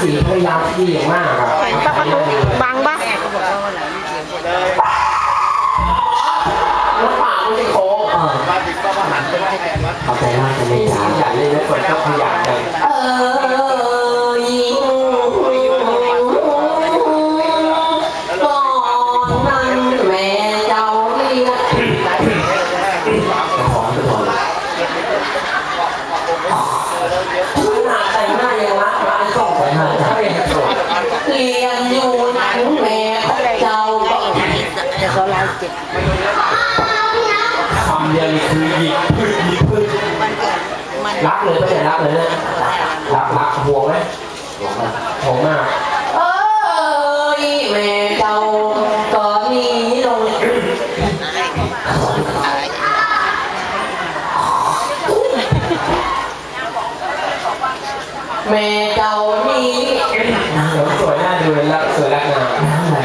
สีพยายามดีอย่างมากอะเห็นปะประตูบังปะแล้วป่าไม่ใช่โค้งเออมาถึงก็มาหันไปว่าให้วัดขอบใจมากจะไม่จ๋าใหญ่เลยนะฝนก็ขยันจังเออ ดี๋ยวเขาไล่เจ็บคำเดียวคือหยิบพึ่งหยิบพึ่งมันเกิดมันรักเลยไม่ใช่รักเลยนะรักรักห่วงไหมห่วงมากเอ้ยแม่เจ้าก็หนีลงแม่เจ้านี่เดี๋ยวสวยหน่าดูเลยรักสวยรักงาม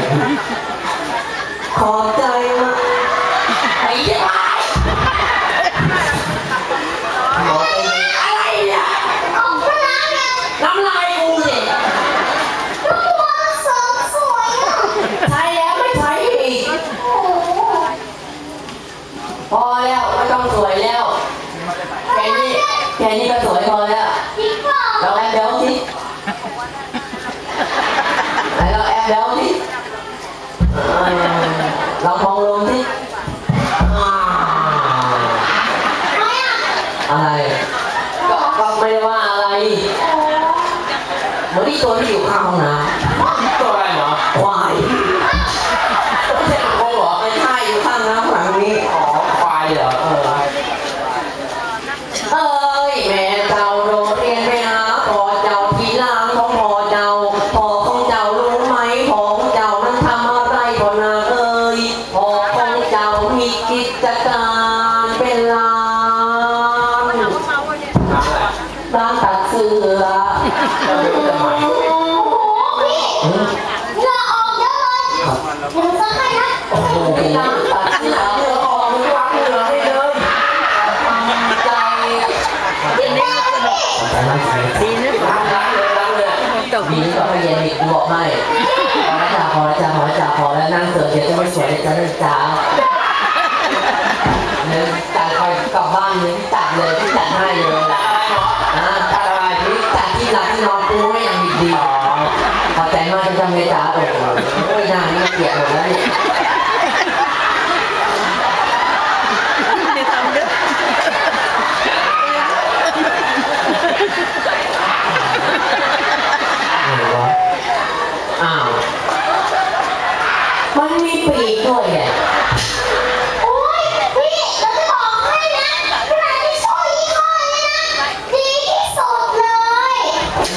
แค่นี้ก็สวยพอแล้วเราแอบเดี๋ยวสิไหนเราแอบเดี๋ยวสิอ่าเรามองลงสิอ่าอะไรก็ก็ไม่ได้ว่าอะไรเหมือนที่ตัวที่อยู่ข้างห้องน้ำตัวอะไรเหรอควา มีกิจการเป็นร้านร้านตัดเสื้อเราไม่รู้จะหมายโอ้โหร้านตัดเสื้อเสื้อออกมันวางเหลือให้เลยใจดีนึกล้างล้างเลยล้างเลยตกหญิงก็ไม่เย็นอีกบอกให้พอแล้วจ้าพอแล้วจ้าพอแล้วจ้าพอแล้วนั่งเสือเดี๋ยวจะไม่สวยเดี๋ยวจะไม่จ้า ที่หลับที่นอนกูให้อย่างดีดีขอบใจมากที่ทำให้จ้าโอ้โหไม่น่านี่เกลียดหมดแล้วนี่ไม่ทำเด้ออะไรวะอ้าวมันมีปีกด้วยอะ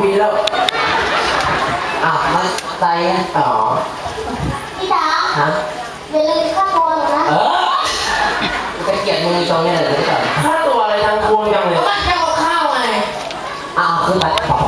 เก๊เอาพีแล้ว อะมันใจอะอ๋อฮะอย่าลืมค่าตัวหนูนะเออจะเกลียดมึงตรงเนี้ยเลยก่อนค่าตัวอะไรทางควงยังเลยมันจะเอาข้าวไงอ้าวขึ้นไปขอขอข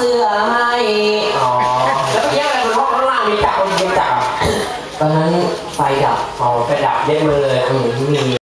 สื้อให้อ๋อแล้วเย็บอะไรบนห้องข้างล่างมีจักรมีจักรตอนนั้นไฟดับอ๋อไฟดับเย็บมือเลยอืมมี